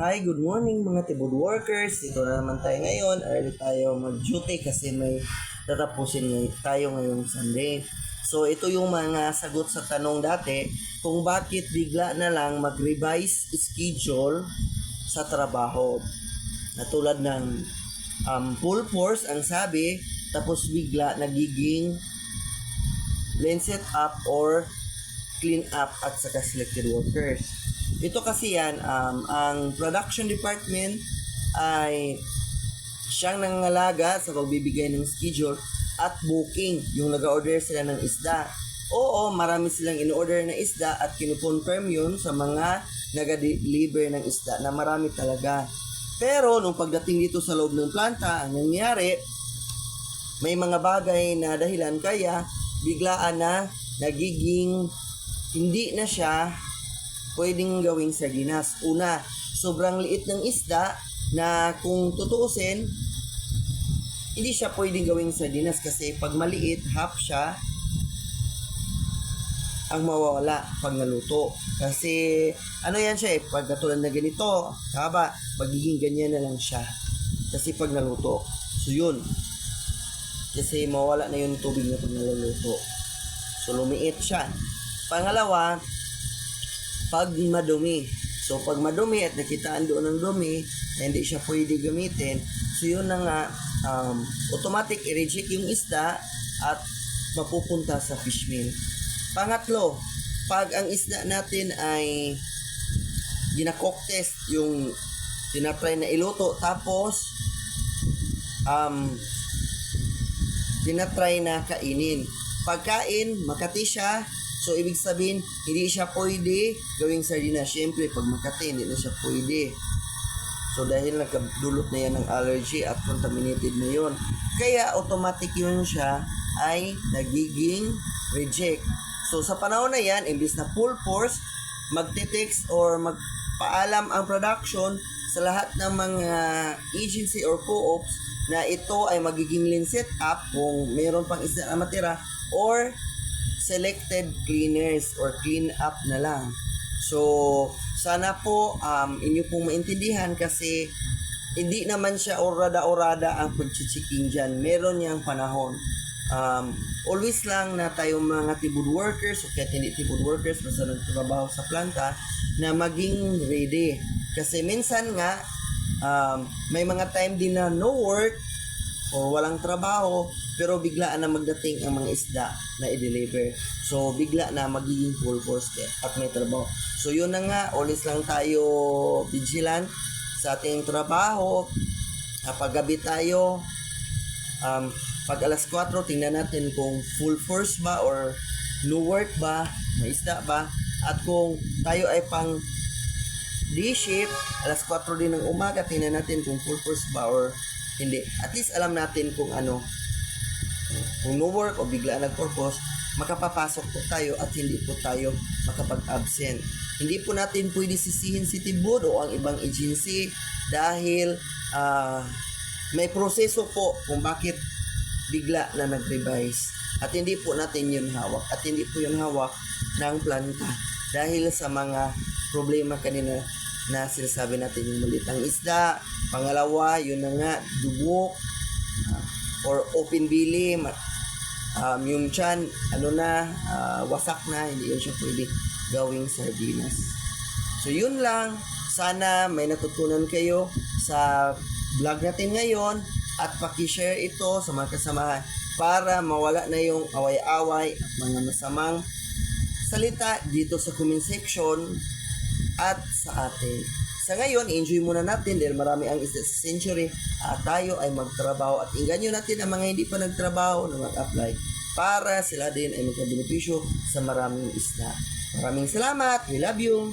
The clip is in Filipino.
Hi, good morning mga tibod workers. Ito na naman tayo ngayon. Early tayo mag-duty kasi may tatapusin tayo ngayong Sunday. So, ito yung mga sagot sa tanong dati kung bakit bigla na lang mag-revise schedule sa trabaho. Na tulad ng um, full force ang sabi, tapos bigla nagiging lane set up or clean up at saka selected workers. Ito kasi yan, um, ang production department ay siyang nangangalaga sa pagbibigay ng schedule at booking yung nag-order sila ng isda. Oo, marami silang in-order na isda at kinukonfirm yun sa mga nag-deliver ng isda na marami talaga. Pero nung pagdating dito sa loob ng planta, ang nangyari, may mga bagay na dahilan kaya biglaan na nagiging hindi na siya pwedeng gawing sardinas. Una, sobrang liit ng isda na kung tutuusin, hindi siya pwedeng gawing sardinas kasi pag maliit, half siya ang mawawala pag naluto. Kasi ano yan siya eh, pag katulad na ganito, haba, magiging ganyan na lang siya. Kasi pag naluto. So yun. Kasi mawala na yung tubig na pag naluluto. So lumiit siya. Pangalawa, pag madumi. So pag madumi at nakitaan doon ng dumi hindi siya pwede gamitin, so yun na nga, um, automatic i-reject yung isda at mapupunta sa fish meal. Pangatlo, pag ang isda natin ay ginakok test yung tinatry na iluto tapos um, tinatry na kainin. Pagkain, makati siya, so ibig sabihin, hindi siya pwede gawing sardinas. Siyempre, pag makati, hindi na siya pwede. So dahil nagkadulot na yan ng allergy at contaminated na yun. Kaya automatic yun siya ay nagiging reject. So sa panahon na yan, imbis na full force, magte-text or magpaalam ang production sa lahat ng mga agency or co-ops na ito ay magiging lean set up kung mayroon pang isda na matira or selected cleaners or clean up na lang. So, sana po um, inyo pong maintindihan kasi hindi naman siya orada-orada ang pag-checking dyan. Meron niyang panahon. Um, always lang na tayo mga tibod workers o kahit hindi tibod workers basta nagtrabaho sa planta na maging ready. Kasi minsan nga um, may mga time din na no work o walang trabaho pero biglaan na magdating ang mga isda na i-deliver. So bigla na magiging full force din at may trabaho. So yun na nga, always lang tayo vigilant sa ating trabaho. Kapag gabi tayo, um, pag alas 4, tingnan natin kung full force ba or no work ba, may isda ba, at kung tayo ay pang day shift, alas 4 din ng umaga, tingnan natin kung full force ba or hindi. At least alam natin kung ano, kung no work o bigla nag-purpose, makapapasok po tayo at hindi po tayo makapag-absent. Hindi po natin pwede sisihin si Tibod o ang ibang agency dahil ah, may proseso po kung bakit bigla na nag-revise. At hindi po natin yun hawak. At hindi po yun hawak ng planta. Dahil sa mga problema kanina na sinasabi natin yung malitang isda. Pangalawa, yun na nga, dubok ah, or open belly. Um, yung chan, ano na, ah, wasak na, hindi yun siya pwede gawing sardinas. So yun lang. Sana may natutunan kayo sa vlog natin ngayon at paki-share ito sa mga kasamahan para mawala na yung away-away at mga masamang salita dito sa comment section at sa atin. Sa ngayon, enjoy muna natin dahil marami ang isda sa century at tayo ay magtrabaho at inganyo natin ang mga hindi pa nagtrabaho na mag-apply para sila din ay magkabenepisyo sa maraming isda. Maraming salamat. We love you.